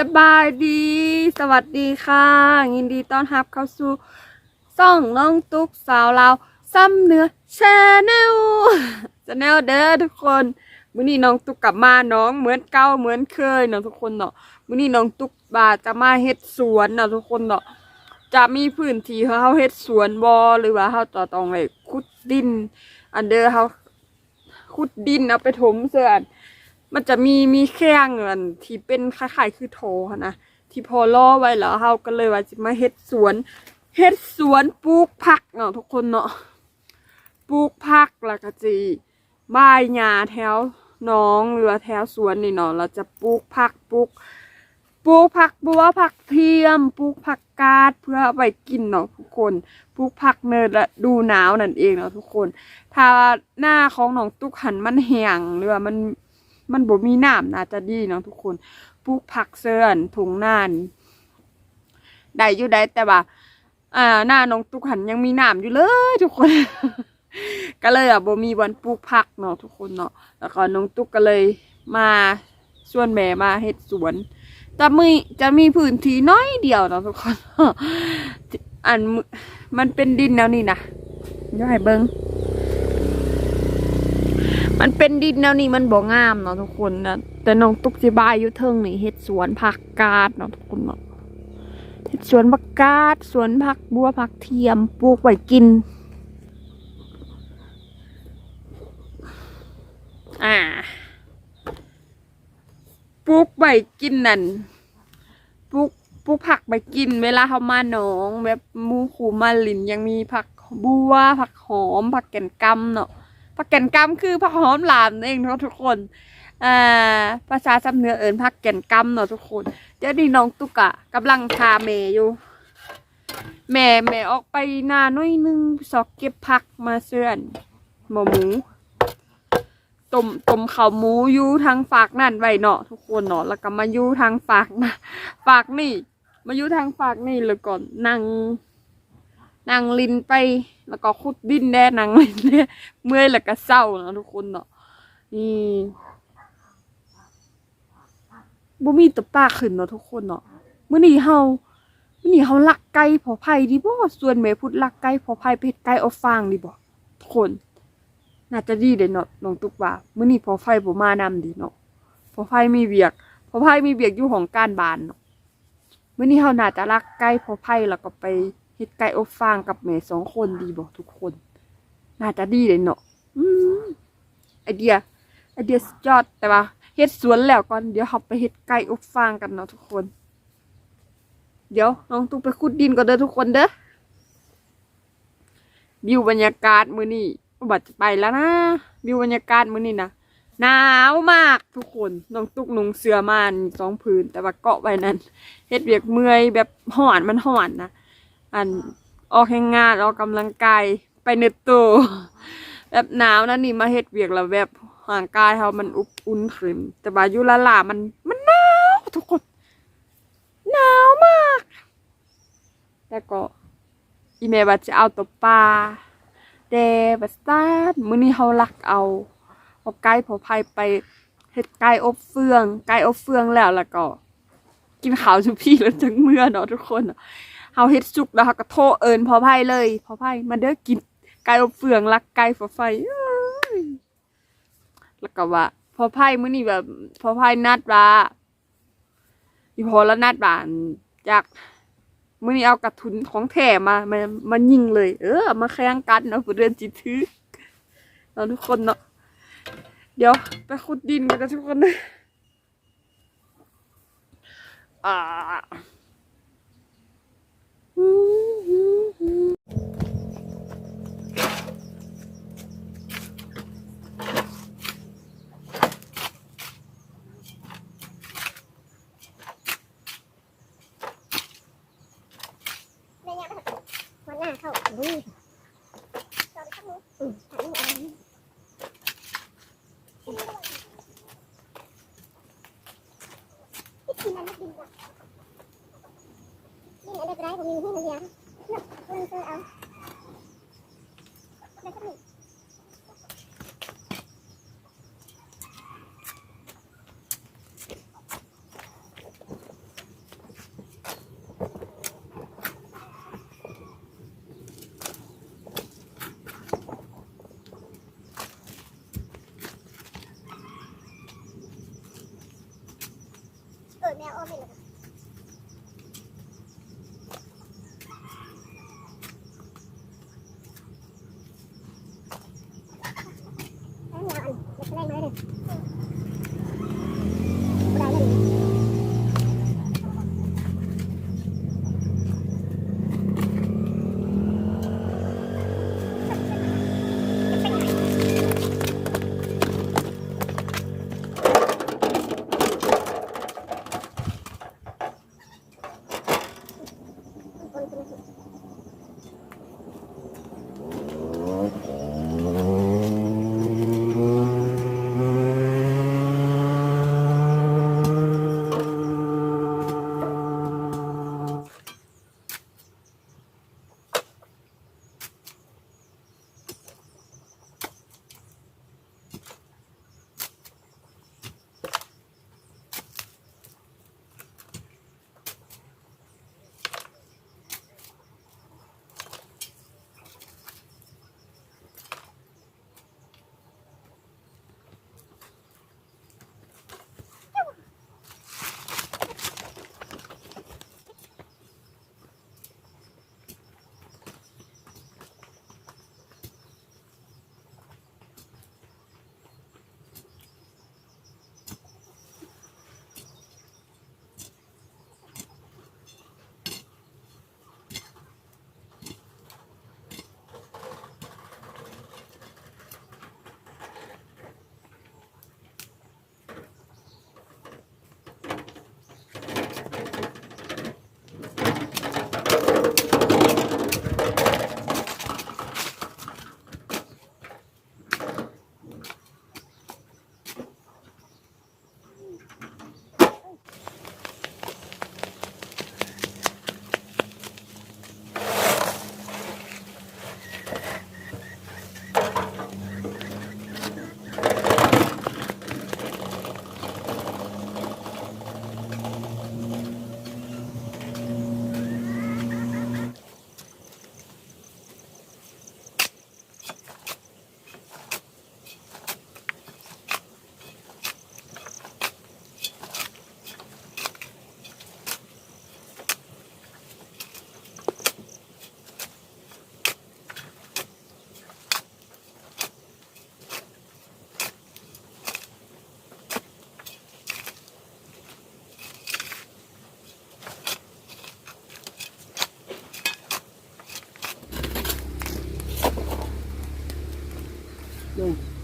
สบายดี สวัสดีค่ะยินดีต้อนรับเข้าสู่ซ่องน้องตุ๊กสาวลาวซ้ำเนื้อชาแนลชาแนลเด้อทุกคนมื้อนี้น้องตุ๊กกลับมาน้องเหมือนเก่าเหมือนเคยเนาะทุกคนเนาะมื้อนี้น้องตุ๊กบาจะมาเฮ็ดสวนเนาะทุกคนเนาะจะมีพื้นที่ให้เฮาเฮ็ดสวนบ่หรือว่าเฮาจะต้องไปขุดดิน อันเด้อเฮาขุดดินเอาไปถมเสื้ออัน มันจะมีมีแข้งเงินที่เป็นคล้ายๆคือโถนะที่พอล่อไว้แล้วเฮาก็เลยว่าจะมาเฮ็ดสวนเฮ็ดสวนปลูกผักเนาะทุกคนเนาะปลูกผักแล้วก็จีบายหญ้าแถวน้องหรือว่าแถวสวนนี่เนาะเราจะปลูกผักปลูกปลูกผักบัวผักเทียมปลูกผักกาดเพื่อเอาไปกินเนาะทุกคนปลูกผักเนินและดูหนาวนั่นเองเนาะทุกคน ถ้าหน้าของหนองตุ๊กหันมันแห้งหรือว่ามัน มันบ่มีน้ำน่าจะดีเนาะทุกคนปลูกผักเสื่อนถุงน้านได้อยู่ได้แต่ว่าอ่าหน้าน้องตุกหันยังมีน้ำอยู่เลยทุกคน ก็เลยอะบ่มีวันปลูกผักเนาะทุกคนเนาะแล้วก็น้องตุกก็เลยมาชวนแม่มาเฮ็ดสวนจะมีจะมีพื้นที่น้อยเดียวเนาะทุกคนอันมันเป็นดินแล้วนี่นะเดี๋ยเบิ่ง มันเป็นดินแนวนี้มันบ่งามเนาะทุกคนนะแต่น้องตุ๊กสิบายอยู่เทิงนี่เฮ็ดสวนผักกาดเนาะทุกคนเนาะเฮ็ดสวนผักกาดสวนผักบัวผักเทียมปลูกไว้กิน อ่าปลูกไว้กินนั่นปลูกปลูกผักไปกิน เวลาเขามาหนอง แบบมูคูมาลินยังมีผักบัวผักหอมผักแก่นกำเนาะ ผักแก่นกำคือผักหอมหลามนั่นเองเนาะทุกคนอ่าภาษาจำเนื้อเอิญผักแก่นกำเนาะทุกคน เดี๋ยวนี้น้องตุกอะกำลังพาแม่อยู่ แม่แม่ออกไปนาหน้อยนึงสอกเก็บผักมาเสื่อนหมูหมูต้มต้มข้าวหมูอยู่ทางฝากนั่นไว้เนาะทุกคนเนาะแล้วก็มาอยู่ทางฝากนะฝากนี่ มาอยู่ทางฝากนี่แล้วก่อนนั่ง นางลินไป แล้วก็ขุดดินแน่นางลินเนี่ยเมื่อยแล้วก็เศร้าเนาะทุกคนเนาะนี่บ่มีตะปาขึ้นเนาะทุกคนเนาะมื้อนี้เฮามื้อนี้เฮาลักไก่พอไผ่ดีบ่ส่วนแม่พูดลักไก่พอไผ่ไปเฮ็ดไก่เอาฟางดีบ่ทุกคน น่าจะดีเด้เนาะน้องตุ๊กว่ามื้อนี้พอไผ่บ่มานำดีเนาะพอไผ่มีเวียกพอไผ่มีเวียกอยู่ของการบ้านเนาะมื้อนี้เฮาน่าจะลักไก่พอไผ่แล้วก็ไป เฮ็ดไก่อบฟางกับแม่สองคนดีบอกทุกคน น่าจะดีเลยเนาะไอเดีย ไอเดียสุดยอดแต่ว่าเฮ็ดสวนแล้วก่อนเดี๋ยวเราไปเฮ็ดไก่อบฟางกันเนาะทุกคน เดี๋ยวน้องตุ๊กไปขุดดินก่อนเด้อทุกคนเด้อวิวบรรยากาศมือนี้บัดจะไปแล้วนะวิวบรรยากาศมือนี้นะหนาวมากทุกคนน้องตุ๊กนุ่งเสื้อมานสองผืนแต่ว่าเกาะไว้นั้นเฮ็ดเวียกเมื่อยแบบห่อนมันห่อนนะ อันออกแข่งงานออกกำลังกายไปเนตโตแบบหนาวนะนี่มาเฮ็ดเวียกแล้วแบบห่างกายเขามันอุบอุ่นขึ้นแต่ว่ายุละลามันมันหนาวทุกคนหนาวมากแต่ก็อีเมว่าจะเอาตัวปลาเดบัสตาร์มื้อนี้เขาลักเอาเอาไก่พอภัยไปเฮ็ดไก่อบเฟือง ไก่อบเฟืองแล้วแล้วก็ กินข้าวชุพี่แล้วจังเมื่อเนาะทุกคน เฮาเฮ็ดสุกแล้วเฮาก็โทรเอิญพอไพ่เลยพอไพ่มาเด้อกินไก่อบเฟืองรักไก่ฝอไฟแล้วก็ว่าพอไพ่มื้อนี้แบบพอไพ่นัดว่าอีพอแล้วนัดว่าจากมื้อนี้เอากระทุนของแถมามามายิงเลย เออ มาแข่งกันเนาะผู้เดือนจิตถือเราทุกคนเนาะ เดี๋ยวไปขุดดินกันนะทุกคนนะอ่า mình như vậy nó lên cơ áo đây các mình Hãy subscribe Thanks.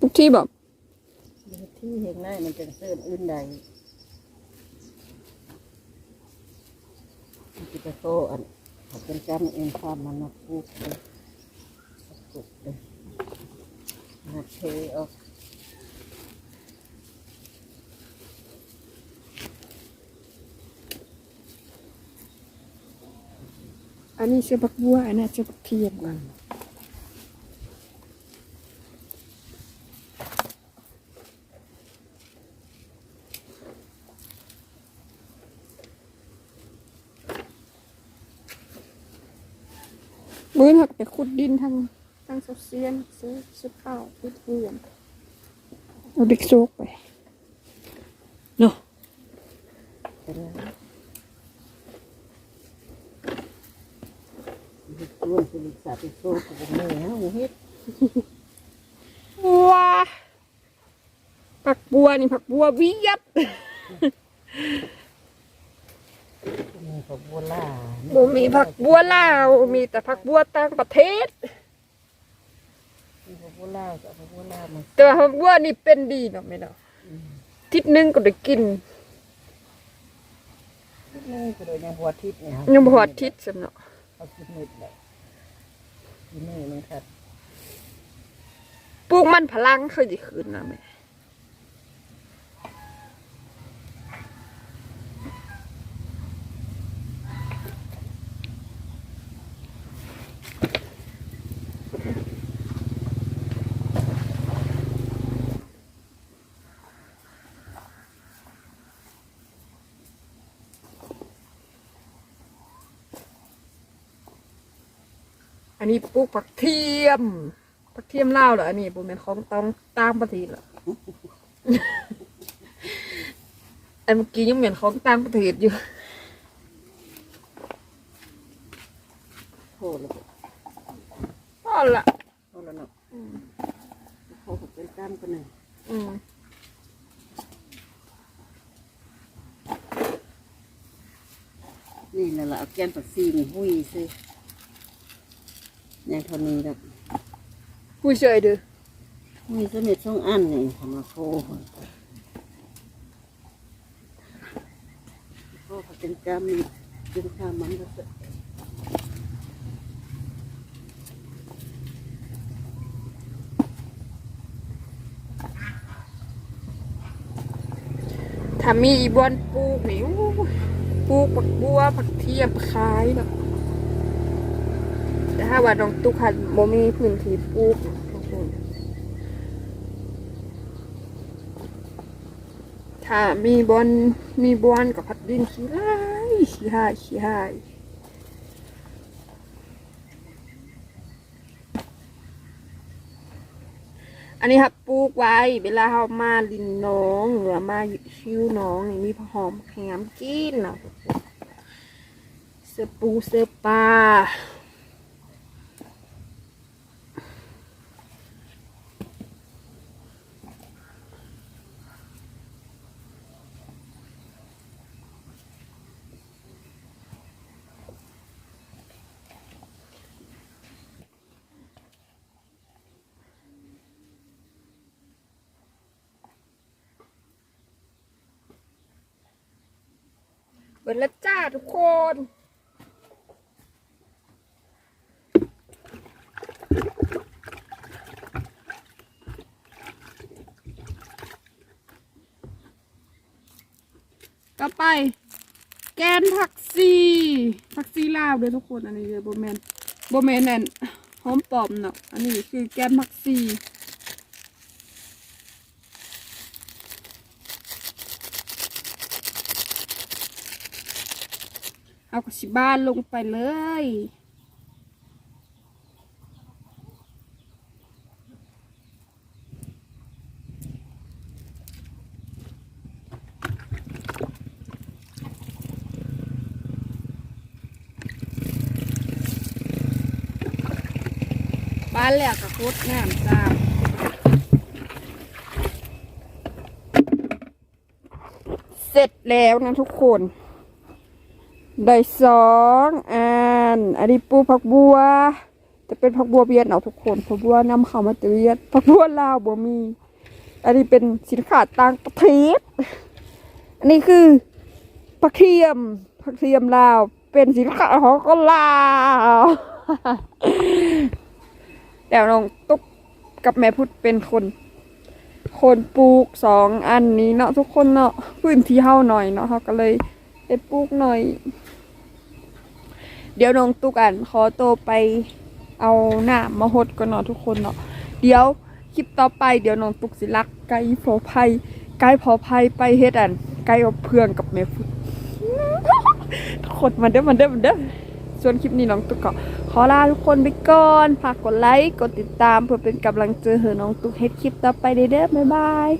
ทุกที่แบบที่เห็นได้มันจะเสื่อมอื่นใดจิตโตอันเขาเป็นกรรมเองความมันมาพูดเลยปลุกเลยมาเทออกอันนี้เสื้อบักบัวอันนั้นเสื้อบักเทียนนั่น มื้อหักไปขุดดินทางตั้งโซเซียนซื้อซื้อข้าวซื้อเทียนเอาเด็กโซกไปเนาะไปแล้วเฮ็ดต้วนสิลิสาไปโซ่กับแม่เฮาเฮ็ดว้าผักบัวนี่ผักบัววิยัดมี ผักบัวล่าบ่มีผักบัวลาว มีแต่ผักบัวต่างประเทศมีผักบัวล่ากับผักบัวล่ามาแต่ว่าผักบัวนี่เป็นดีเนาะแม่เนาะทิศหนึงก็ได้กินนี่ก็โดยยังหัวทิศเนี่ยยังบ่ฮอดทิศซ้ํเนาะเอาคิดนิดแหละทีนี่มันครับปลูกมันพลังเคยสิขึ้นนะแม่ อันนี้ปลูกผักเทียมผักเทียมลาวเหรออันนี้บ่แม่นของต้องต่างประเทศเหรอ อันเมื่อกี้ยังเหมือนของต่างประเทศอยู่โคแล้วพอละโคแล้วเนาะโคก็เป็นกล้ามกันหนึ่งอืมนี่แหละล่ะเอาแกนปักซีนี่หุ้ยซิ ยังเท่านี้แบบผู้เฉยเด้อมีสมิดสองอันนี่ทำมาโคโคก็เป็นกล้ามนี่เป็นข้ามมันก็จะถ้ามีอีบอนปลูกนี่อู้ปลูกผักบัว ผักเทียมขายเนาะแต่ถ้า ว่าน้องตุ๊กคันบ่มีพื้นที่ปลูกทุกคนถ้ามีบอนมีบอนกับผัดดินขี้ไล่ขี้หายขี้หายอันนี้ครับปลูกไว้ เวลาเขามาลินน้องหรือมาชิวน้องนี่มีผักหอมแขมกินนะเสือปูเสือปลา ทุกคน ต่อไป แกนผักซีผักซีลาวเด้ทุกคน อันนี้เด้อโบแมนโบแมนแน่นหอมปอมเนาะ อันนี้คือแกนผักซี เอากระชิบ้านลงไปเลยบ้านแหลกกับโคตรงามจ้าเสร็จแล้วนะทุกคน ได้สองอันอันนี้ปูผักบัว จะเป็นผักบัวเวียดเอาทุกคนผักบัวนำเข้ามาเวียดผักบัวลาวบ่มี อันนี้เป็นสินค้าต่างประเทศอันนี้คือผักเทียมผักเทียมลาว เป็นสินค้าของคนลาวเดี๋ยวน้องตุ๊กกับแม่พุทธเป็นคน คนปลูกสองอันนี้เนาะทุกคนเนาะพื้นที่เฮาหน่อยเนาะเขาก็เลยไปปลูกหน่อย เดี๋ยวน้องตุ๊กอันขอตัวไปเอาหน้ามาหดก่อนเนาะทุกคนเนาะเดี๋ยวคลิปต่อไปเดี๋ยวน้องตุ๊กสิลักไก่พอภัยไก่พอภัยไปเฮ็ดอันไก่อบเพื่องกับแม่พุทธทุกคนมาเด้อมาเด้อมาเด้อส่วนคลิปนี้น้องตุ๊กก็ขอลาทุกคนไปก่อนฝากกดไลค์กดติดตามเพื่อเป็นกำลังใจให้น้องตุ๊กเฮ็ดคลิปต่อไปเด้อบ๊ายบาย